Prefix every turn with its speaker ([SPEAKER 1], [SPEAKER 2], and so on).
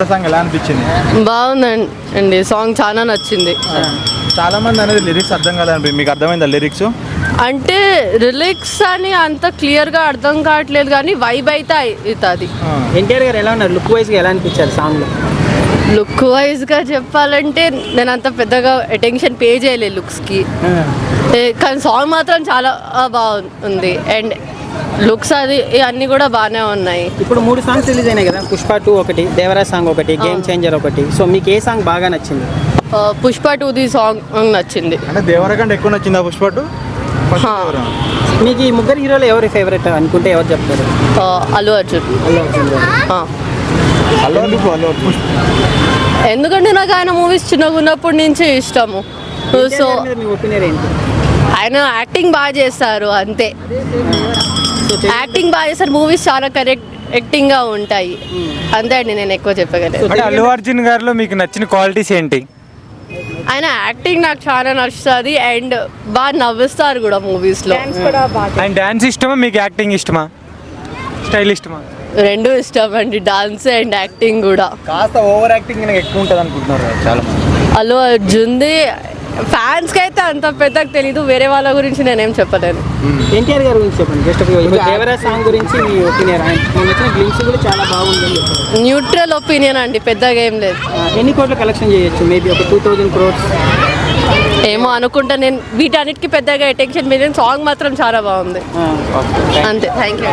[SPEAKER 1] Song
[SPEAKER 2] బాగుందండి. Song చాలా నచ్చింది.
[SPEAKER 1] చాలా మంది అనేది లిరిక్స్ అర్థం కాలేదు మీకు అర్థమైందా లిరిక్స్
[SPEAKER 2] అంటే రిలిక్స్ అని అంత క్లియర్గా అర్థం కావట్లేదు కానీ వైబ్ అయితే అవుతుంది.
[SPEAKER 3] ఎన్టీఆర్ గారు ఎలా ఉన్నారు? లుక్ వైజ్గా ఎలా అనిపించారు సాంగ్లో
[SPEAKER 2] లుక్ వైజ్గా చెప్పాలంటే నేను అంత పెద్దగా అటెన్షన్ పే చేయలేదు లుక్స్కి కానీ సాంగ్ మాత్రం చాలా బాగుంది. అండ్ లుక్స్ అది అన్నీ కూడా బాగానే ఉన్నాయి.
[SPEAKER 3] ఇప్పుడు మూడు సాంగ్స్ రిలీజ్ అయినాయి కదా పుష్ప టూ ఒకటి దేవరాజ్ సాంగ్ ఒకటి గేమ్ చేంజర్ ఒకటి. సో మీకు ఏ సాంగ్ బాగా నచ్చింది?
[SPEAKER 2] పుష్ప టూది సాంగ్ నచ్చింది.
[SPEAKER 1] అంటే దేవర కంటే ఎక్కువ నచ్చిందా పుష్పటు
[SPEAKER 2] హా.
[SPEAKER 3] మీకు ఈ ముగ్గురు హీరోలు ఎవరి ఫేవరెట్ అనుకుంటే ఎవరు చెప్తారు?
[SPEAKER 2] అల్లు అర్జున్.
[SPEAKER 3] అల్లు అర్జున్.
[SPEAKER 1] అల్లు అర్జున్ అల్లు అర్జున్.
[SPEAKER 2] ఎందుకంటే నాకు ఆయన మూవీస్ చిన్నగా ఉన్నప్పటి నుంచి ఇష్టము. సో ఆయన యాక్టింగ్ బాగా చేస్తారు అంతే. యాక్టింగ్ బాగా చేస్తారు మూవీస్ చాలా కరెక్ట్ యాక్టింగ్గా ఉంటాయి. అంతే అండి నేను ఎక్కువ చెప్పగలను.
[SPEAKER 4] అంటే అల్లు అర్జున్ గారిలో మీకు నచ్చిన క్వాలిటీస్ ఏంటి?
[SPEAKER 2] ఆయన యాక్టింగ్ నాకు చాలా నచ్చుతుంది అండ్ బాగా నవ్విస్తారు కూడా మూవీస్లో
[SPEAKER 4] ఆయన డాన్స్ ఇష్టమా? మీకు యాక్టింగ్ ఇష్టమా? స్టైల్ ఇష్టమా?
[SPEAKER 2] రెండు ఇష్టం అండి డాన్స్ అండ్ యాక్టింగ్ కూడా.
[SPEAKER 1] కాస్త ఓవర్ యాక్టింగ్ ఎక్కువ ఉంటుంది అనుకుంటున్నారు చాలా
[SPEAKER 2] అల్లు అర్జున్ది ఫ్యాన్స్కి అయితే అంత పెద్దగా తెలీదు వేరే వాళ్ళ గురించి నేనేం చెప్పలేను.
[SPEAKER 3] ఎన్టీఆర్ గారి గురించి చెప్పండి జస్ట్ దేవరాజ్ సాంగ్ గురించి మీ ఒపీనియన్ ఆయన నచ్చిన గ్లిమ్స్ కూడా చాలా చెప్పారు.
[SPEAKER 2] న్యూట్రల్ ఒపీనియన్ అండి పెద్దగా ఏం లేదు.
[SPEAKER 3] ఎన్ని కోట్ల కలెక్షన్ చేయొచ్చు? మేబీ ఒక టూ థౌజండ్ క్రోర్స్
[SPEAKER 2] ఏమో అనుకుంటా నేను వీటన్నిటికీ పెద్దగా అటెన్షన్ మీద సాంగ్ మాత్రం చాలా బాగుంది. అంతే థ్యాంక్ యూ